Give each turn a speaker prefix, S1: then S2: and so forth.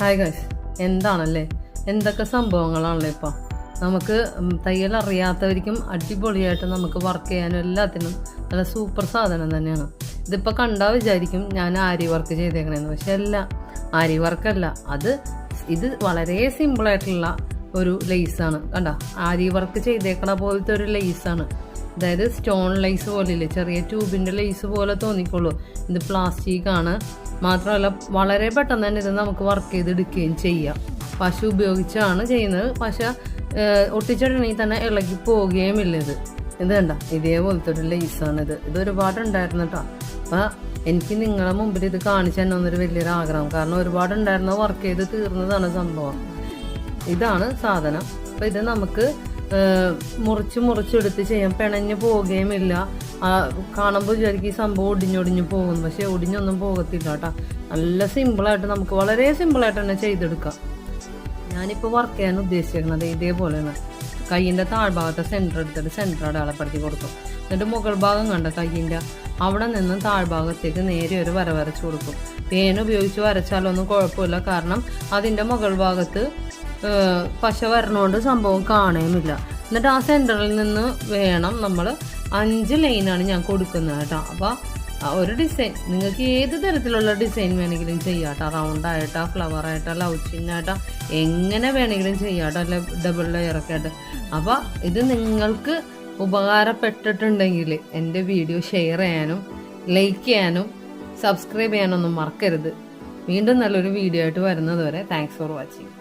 S1: Hi guys എന്താണല്ലേ? എന്തൊക്കെ സംഭവങ്ങളാണല്ലേ ഇപ്പോൾ നമുക്ക് തയ്യൽ അറിയാത്തവർക്കും അടിപൊളിയായിട്ട് നമുക്ക് വർക്ക് ചെയ്യാനും എല്ലാത്തിനും നല്ല സൂപ്പർ സാധനം തന്നെയാണ്. ഇതിപ്പോൾ കണ്ടാൽ വിചാരിക്കും ഞാൻ ആരി വർക്ക് ചെയ്തേക്കണേന്ന്. പക്ഷെ അല്ല ആരി വർക്കല്ല അത് ഇത് വളരെ സിമ്പിളായിട്ടുള്ള ഒരു ലേസാണ് കണ്ട? ആരി വർക്ക് ചെയ്തേക്കണ പോലത്തെ ഒരു ലേസാണ് അതായത് സ്റ്റോൺ ലൈസ് പോലെയില്ലേ ചെറിയ ട്യൂബിന്റെ ലൈസ് പോലെ തോന്നിക്കോളൂ. ഇത് പ്ലാസ്റ്റിക് ആണ്. മാത്രമല്ല വളരെ പെട്ടെന്ന് തന്നെ ഇത് നമുക്ക് വർക്ക് ചെയ്തെടുക്കുകയും ചെയ്യാം. പശ ഉപയോഗിച്ചാണ് ചെയ്യുന്നത്. പശ ഒട്ടിച്ചിടണമെങ്കിൽ തന്നെ ഇളകി പോവുകയുമില്ല ഇത്. ഇത് കണ്ട? ഇതേപോലത്തെ ഒരു ലേസാണ് ഇത് ഒരുപാട് ഉണ്ടായിരുന്നു കേട്ടോ അപ്പം എനിക്ക് നിങ്ങളെ മുമ്പിൽ ഇത് കാണിച്ചു തന്നെ ഒന്നൊരു വലിയൊരു ആഗ്രഹം. കാരണം ഒരുപാട് ഉണ്ടായിരുന്ന വർക്ക് ചെയ്ത് തീർന്നതാണ് സംഭവം. ഇതാണ് സാധനം. അപ്പം ഇത് നമുക്ക് മുറിച്ച് മുറിച്ചെടുത്ത് ചെയ്യാം. പിണഞ്ഞ് പോവുകയുമില്ല. കാണുമ്പോൾ വിചാരിക്കും ഈ സംഭവം ഒടിഞ്ഞൊടിഞ്ഞ് പോകും പക്ഷെ ഒടിഞ്ഞൊന്നും പോകത്തില്ല കേട്ടോ. നല്ല സിമ്പിളായിട്ട് നമുക്ക് വളരെ സിമ്പിളായിട്ട് തന്നെ ചെയ്തെടുക്കാം. ഞാനിപ്പോൾ വർക്ക് ചെയ്യാൻ ഉദ്ദേശിച്ചിരിക്കുന്നത് ഇതേപോലെയാണ്. കയ്യിന്റെ താഴ്ഭാഗത്തെ സെന്റർ എടുത്തിട്ട് സെന്റർ അടയാളപ്പെടുത്തി കൊടുക്കും. എന്നിട്ട് മുകൾ ഭാഗം കണ്ട കയ്യിന്റെ അവിടെ നിന്ന് താഴ്ഭാഗത്തേക്ക് നേരെ ഒരു വര വരച്ചു കൊടുക്കും. പേന ഉപയോഗിച്ച് വരച്ചാലൊന്നും കുഴപ്പമില്ല. കാരണം അതിന്റെ മുകൾ ഭാഗത്ത് പശ വരണോണ്ട് സംഭവം കാണുകയുമില്ല എന്നിട്ട് ആ സെന്ററിൽ നിന്ന് വേണം നമ്മൾ അഞ്ച് ലൈനാണ് ഞാൻ കൊടുക്കുന്നത് കേട്ടോ. അപ്പോൾ ഒരു ഡിസൈൻ നിങ്ങൾക്ക് ഏത് തരത്തിലുള്ള ഡിസൈൻ വേണമെങ്കിലും ചെയ്യാം കേട്ടോ. റൗണ്ടായിട്ടോ ഫ്ലവർ ആയിട്ടാ ലവ് ചിന്നായിട്ടോ എങ്ങനെ വേണമെങ്കിലും ചെയ്യാം കേട്ടോ. അല്ല ഡബിൾ ലെയറൊക്കെ ആയിട്ട്. അപ്പോൾ ഇത് നിങ്ങൾക്ക് ഉപകാരപ്പെട്ടിട്ടുണ്ടെങ്കിൽ എന്റെ വീഡിയോ ഷെയർ ചെയ്യാനും ലൈക്ക് ചെയ്യാനും സബ്സ്ക്രൈബ് ചെയ്യാനൊന്നും മറക്കരുത്. വീണ്ടും നല്ലൊരു വീഡിയോ ആയിട്ട് വരുന്നത് വരെ താങ്ക്സ് ഫോർ വാച്ചിങ്